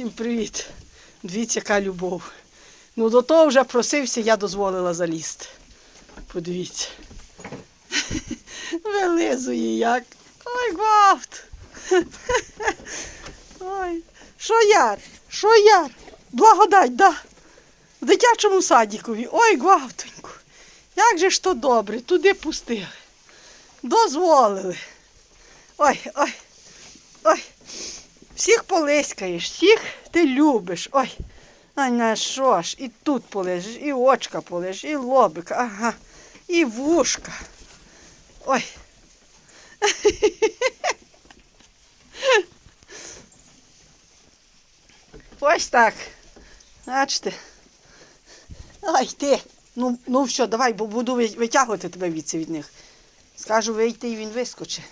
Всім привіт. Дивіться, яка любов. Ну до того вже просився, я дозволила залізти. Подивіться. Вилизує як. Ой, гвалт. Ой. Що яр? Що яр? Благодать, да. В дитячому садікові. Ой, гвалтоньку. Як же ж то добре, туди пустили. Дозволили. Ой, ой, ой. Всіх полискаєш, всіх ти любиш. Ой. Ай, на що ж? І тут полежиш, і очка полежиш, і лобик, ага, і вушка. Ой. Ось так. Бачите. Ай ти. Ну, ну все, давай, бо буду витягувати тебе від від них. Скажу вийти і він вискочить.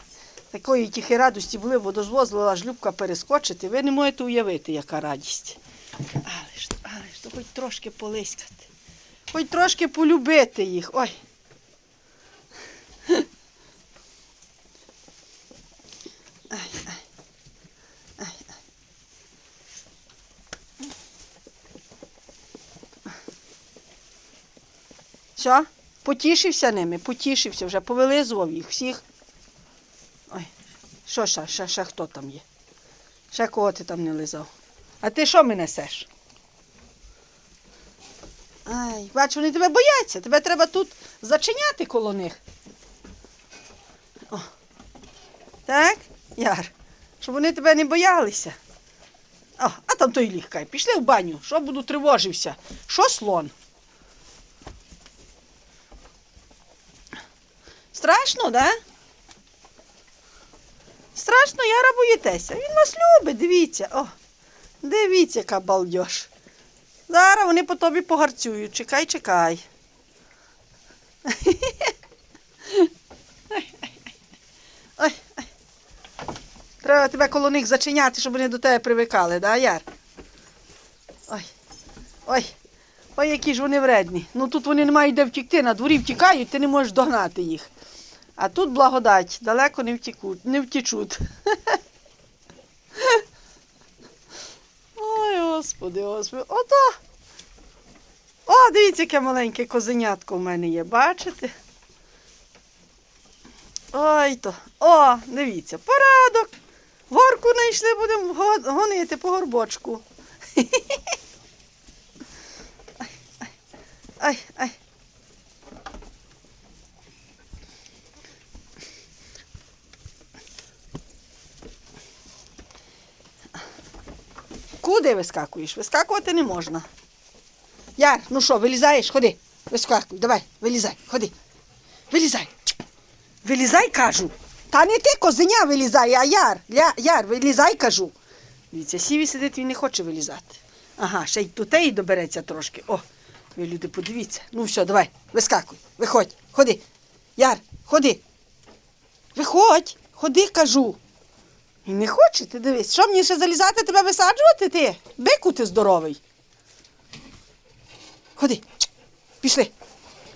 Такої тихі радості були, бо дозволила ж Любка перескочити. Ви не можете уявити, яка радість. Але ж, але ж, то хоч трошки полискати. Хоч трошки полюбити їх. Ой. Ай, ай. Що? Потішився ними, потішився вже, повилизував їх всіх. Що ще, ще, ще хто там є? Ще кого ти там не лизав? А ти що мене несеш? Ай, бач, вони тебе бояться. Тебе треба тут зачиняти коло них. О. Так, Яр, щоб вони тебе не боялися. О, а там той лігкай. Пішли в баню, що буду тривожився. Що слон? Страшно, да? Страшно, Яра боїтеся. Він вас любить, дивіться. О, дивіться, яка балдеж. Зараз вони по тобі погарцюють. Чекай, чекай. Треба тебе коло них зачиняти, щоб вони до тебе привикали, да, Яр? Ой. Ой. Ой, які ж вони вредні. Ну тут вони не мають де втікти, на дворі втікають, ти не можеш догнати їх. А тут благодать, далеко не втікуть, не втічуть. Ой, господи, господи. Ото. О, дивіться, яке маленьке козенятко в мене є, бачите? Ой то. О, дивіться, порадок. Горку знайшли, будемо гонити по горбочку. Ай, ай. Куди вискакуєш? Вискакувати не можна. Яр, ну що, вилізаєш? Ходи. Вискакуй, давай, вилізай, ходи. Вилізай. Вилізай, кажу. Та не ти козеня вилізай, а яр. Ля, яр, вилізай, кажу. Дивіться, сіві сидить, він не хоче вилізати. Ага, ще й тут і добереться трошки. О, ви люди, подивіться. Ну все, давай, вискакуй, виходь, ходи. Яр, ходи. Виходь, ходи, кажу. Не хоче, ти дивись. Що мені ще залізати, тебе висаджувати ти? Бику ти здоровий. Ходи. Пішли.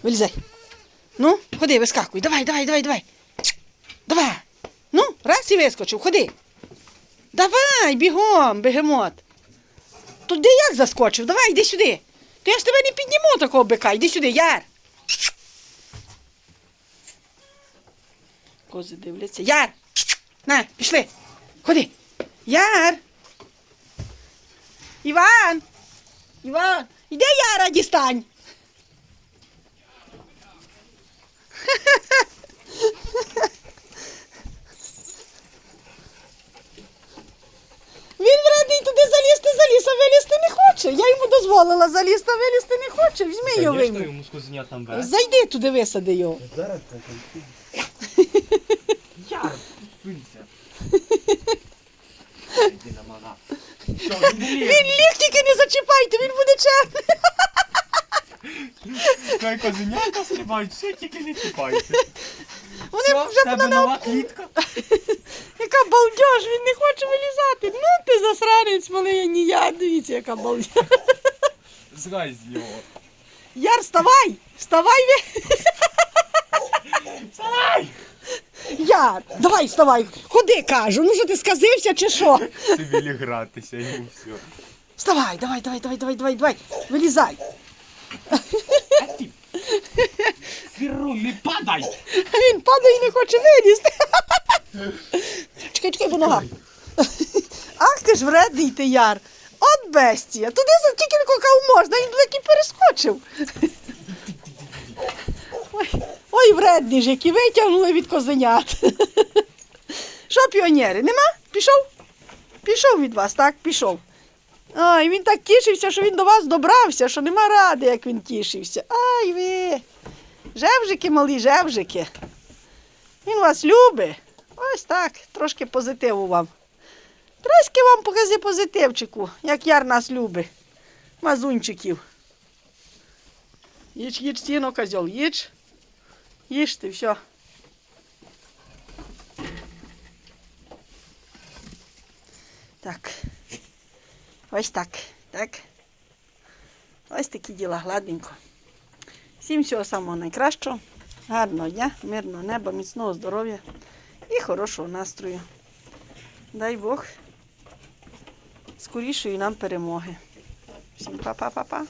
Вилізай. Ну, ходи, вискакуй. Давай, давай, давай, давай. Давай. Ну, раз і вискочив, ходи. Давай, бігом, бегемот. Туди як заскочив? Давай, йди сюди. То я ж тебе не підніму такого бика. Йди сюди, яр. Кози дивляться. Яр! На, пішли. Ходи. Яр. Іван. Іван. Іди Яра дістань. Він вредний туди залізти, заліз, а вилізти не хоче. Я йому дозволила залізти, а вилізти не хоче. Візьми його Конечно, вийми. йому з козенятам весело. Зайди туди, висади його. Зараз так. Яр, сунься. Що, він ліг тільки не зачіпайте, він буде чемний. Хай козенята стрибають, все тільки не чіпайте. Вони Все, вже в тебе туди нова клітка. Яка балдеж, він не хоче вилізати. Ну ти засранець малий, а ні я. Дивіться, яка балдеж. Згай з нього. Яр, вставай! Вставай! ви- Вставай! Яр, давай вставай. Ходи, кажу. Ну що ти сказився чи що? Собі гратися йому все. Вставай, давай, давай, давай, давай, давай, давай. Вилізай. А ти? Сиру, не падай! А він падає і не хоче вилізти. Чекай, чекай, по ногам. Ах ти ж вредний ти яр. От бестія. Туди за тільки кукав можна, він такий перескочив. Ой, вредний ж, які витягнули від козенят. Що, піонери, нема? Пішов? Пішов від вас, так? Пішов. Ай, він так тішився, що він до вас добрався, що нема ради, як він тішився. Ай ви. Жевжики малі, жевжики. Він вас любить. Ось так, трошки позитиву вам. Трошки вам покази позитивчику, як яр нас любить. Мазунчиків. Їж, їж сіно, козьол, їж. Їж ти, все. Так. Ось так. Так. Ось такі діла гладенько. Всім всього самого найкращого. Гарного дня, мирного неба, міцного здоров'я і хорошого настрою. Дай Бог скорішої нам перемоги. Всім па-па-па-па.